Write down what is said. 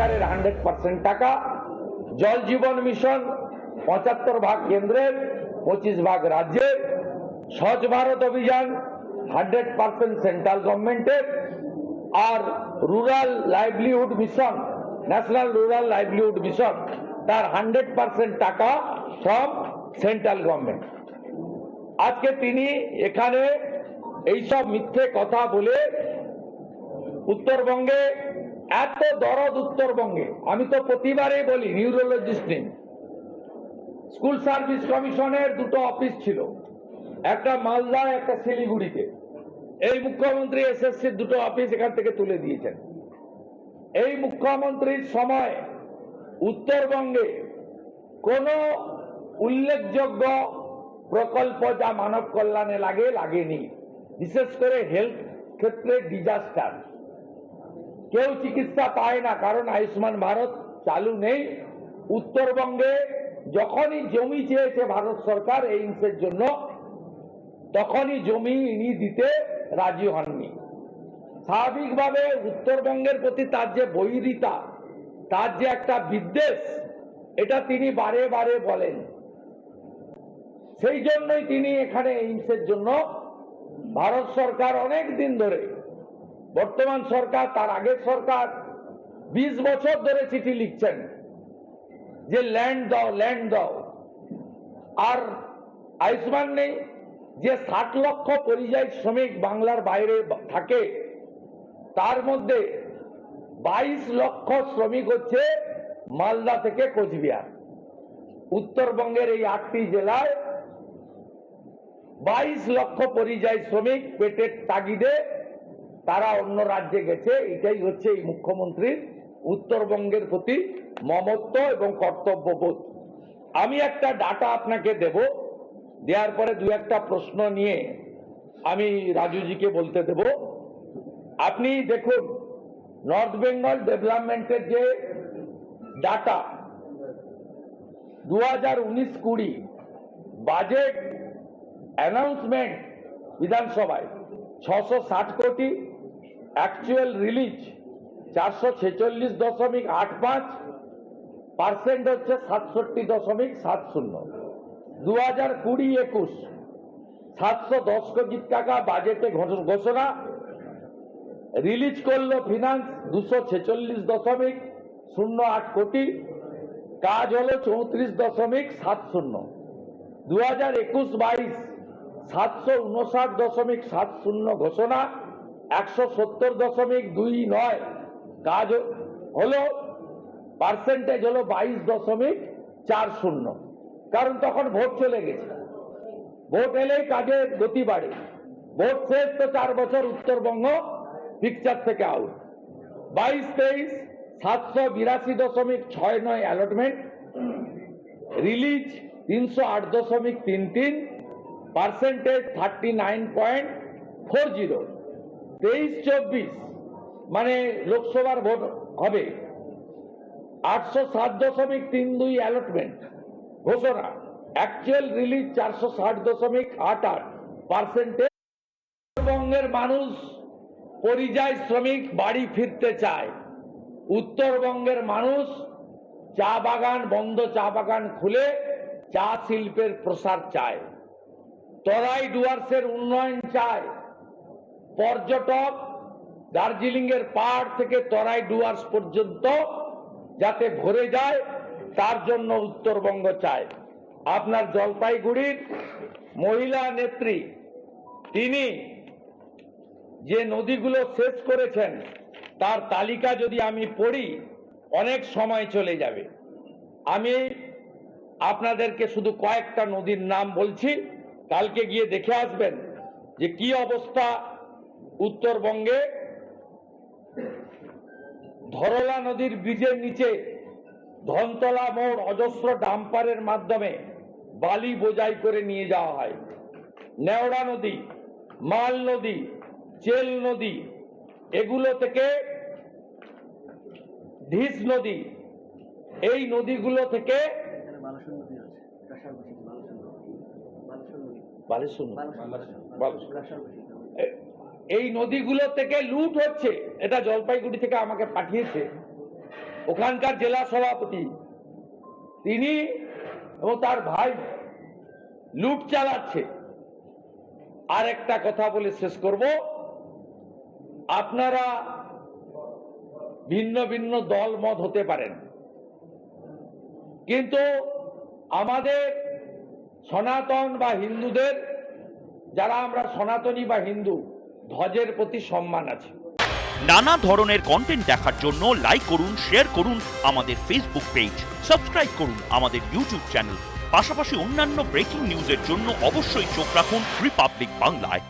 সরকারের hundred percent টাকা, জল জীবন মিশন, পঁচাত্তর ভাগ কেন্দ্রের, পঁচিশ ভাগ রাজ্যের, স্বচ্ছ ভারত অভিযান, হান্ড্রেড পার্সেন্ট সেন্ট্রাল গভর্নমেন্টের, আর rural livelihood mission, national rural livelihood mission, তার হান্ড্রেড পার্সেন্ট টাকা ফ্রম সেন্ট্রাল গভর্নমেন্ট। আজকে তিনি এখানে এইসব মিথ্যে কথা বলে উত্তরবঙ্গে এত দরদ উত্তরবঙ্গে, আমি তো প্রতিবারেই বলি নিউরোলজিস্ট নিন স্কুল সার্ভিস কমিশনের দুটো অফিস ছিল, একটা মালদা একটা শিলিগুড়িতে। এই মুখ্যমন্ত্রী এসএসসির দুটো অফিস এখান থেকে তুলে দিয়েছেন। এই মুখ্যমন্ত্রীর সময় উত্তরবঙ্গে কোনো উল্লেখযোগ্য প্রকল্প যা মানব কল্যাণে লাগে, লাগেনি। বিশেষ করে হেলথ ক্ষেত্রে ডিজাস্টার কেউ চিকিৎসা পায় না, কারণ আয়ুষ্মান ভারত চালু নেই। উত্তরবঙ্গে যখনই জমি চেয়েছে ভারত সরকার এইমসের জন্য, তখনই জমি ইনি দিতে রাজি হননি। স্বাভাবিকভাবে উত্তরবঙ্গের প্রতি তার যে বৈরিতা, তার যে একটা বিদ্বেষ, এটা তিনি বারে বারে বলেন। সেই জন্যই তিনি এখানে এইমসের জন্য ভারত সরকার অনেক দিন ধরে বর্তমান সরকার, তার আগের সরকার বিশ বছর ধরে চিঠি লিখছেন যে ল্যান্ড দাও ল্যান্ড দাও। আর আয়ুষ্মান নেই, যে ষাট লক্ষ পরিযায়ী শ্রমিক বাংলার বাইরে থাকে, তার মধ্যে বাইশ লক্ষ শ্রমিক হচ্ছে মালদা থেকে কোচবিহার। উত্তরবঙ্গের এই আটটি জেলায় বাইশ লক্ষ পরিযায়ী শ্রমিক পেটের তাগিদে তারা অন্য রাজ্যে গেছে, এটাই হচ্ছে এই মুখ্যমন্ত্রীর উত্তরবঙ্গের প্রতি মমত্ব এবং কর্তব্যবোধ। আমি একটা ডাটা আপনাকে দেব, দেওয়ার পরে দু একটা প্রশ্ন নিয়ে আমি রাজুজিকে বলতে দেব। আপনি দেখুন, নর্থ বেঙ্গল ডেভেলপমেন্টের যে ডাটা দু হাজার উনিশ কুড়ি বাজেট অ্যানাউন্সমেন্ট বিধানসভায় ছশো ষাট কোটি অ্যাকচুয়াল রিলিজ চারশো ছেচল্লিশ দশমিক আট পাঁচ পার্সেন্ট হচ্ছে সাতষট্টি দশমিক সাত শূন্য। দু হাজার কুড়ি একুশ, সাতশো দশ কোটি টাকা বাজেটে ঘোষণা। রিলিজ করল ফিনান্স দুশো ছেচল্লিশ দশমিক শূন্য আট কোটি। কাজ হলো চৌত্রিশ দশমিক সাত শূন্য। দু হাজার একুশ বাইশ সাতশো উনষাট দশমিক সাত শূন্য ঘোষণা, একশো সত্তর দশমিক দুই নয়। কাজ হলো পার্সেন্টেজ হলো বাইশ দশমিক চার শূন্য। কারণ তখন ভোট চলে গেছে। ভোট এলেই কাজের গতি বাড়ে। ভোট শেষ তো চার বছর উত্তরবঙ্গ পিকচার থেকে আউট বাইশ তেইশ, সাতশো বিরাশি দশমিক ছয় নয় অ্যালটমেন্ট রিলিজ তিনশো আট দশমিক তিন তিন। Percentage thirty nine point four zero. তেইশ চব্বিশ মানে লোকসভার ভোট হবে। আটশো সাত দশমিক তিন দুই অ্যালটমেন্ট ঘোষণা। অ্যাকচুয়াল রিলিজ চারশো ষাট দশমিক আট আট পার্সেন্টেজ উত্তরবঙ্গের মানুষ পরিযায়ী শ্রমিক বাড়ি ফিরতে চায়। উত্তরবঙ্গের মানুষ চা বাগান, বন্ধ চা বাগান খুলে চা শিল্পের প্রসার চায়। তরাই ডুয়ার্সের উন্নয়ন চায়। পর্যটক দার্জিলিং এর পাহাড় থেকে তরাই ডুয়ার্স পর্যন্ত যাতে ভরে যায়, তার জন্য উত্তরবঙ্গ চায়। আপনার জলপাইগুড়ির মহিলা নেত্রী, তিনি যে নদীগুলো শেষ করেছেন, তার তালিকা যদি আমি পড়ি, অনেক সময় চলে যাবে। আমি আপনাদেরকে শুধু কয়েকটা নদীর নাম বলছি। কালকে গিয়ে দেখে আসবেন যে কি অবস্থা উত্তরবঙ্গে। ধরলা নদীর ব্রিজের নিচে ধনতলা মোড় অজস্র ডাম্পারের মাধ্যমে বালি বোঝাই করে নিয়ে যাওয়া হয়। নেওড়া নদী, মাল নদী, চেল নদী, এগুলো থেকে ধিস নদী, এই নদীগুলো থেকে এই নদীগুলো থেকে লুট হচ্ছে। এটা জলপাইগুড়ি থেকে আমাকে পাঠিয়েছে। ওখানকার জেলা সভাপতি। তিনি এবং তার ভাই লুট চালাচ্ছে। আর একটা কথা বলে শেষ করব। আপনারা ভিন্ন ভিন্ন দল মত হতে পারেন। কিন্তু আমাদের সনাতন বা হিন্দুদের, যারা আমরা সনাতনী বা হিন্দু, ধ্বজের প্রতি সম্মান আছে। নানা ধরনের কন্টেন্ট দেখার জন্য লাইক করুন শেয়ার করুন আমাদের ফেসবুক পেজ সাবস্ক্রাইব করুন আমাদের ইউটিউব চ্যানেল পাশাপাশি অন্যান্য ব্রেকিং নিউজের জন্য অবশ্যই চোখ রাখুন রিপাবলিক বাংলায়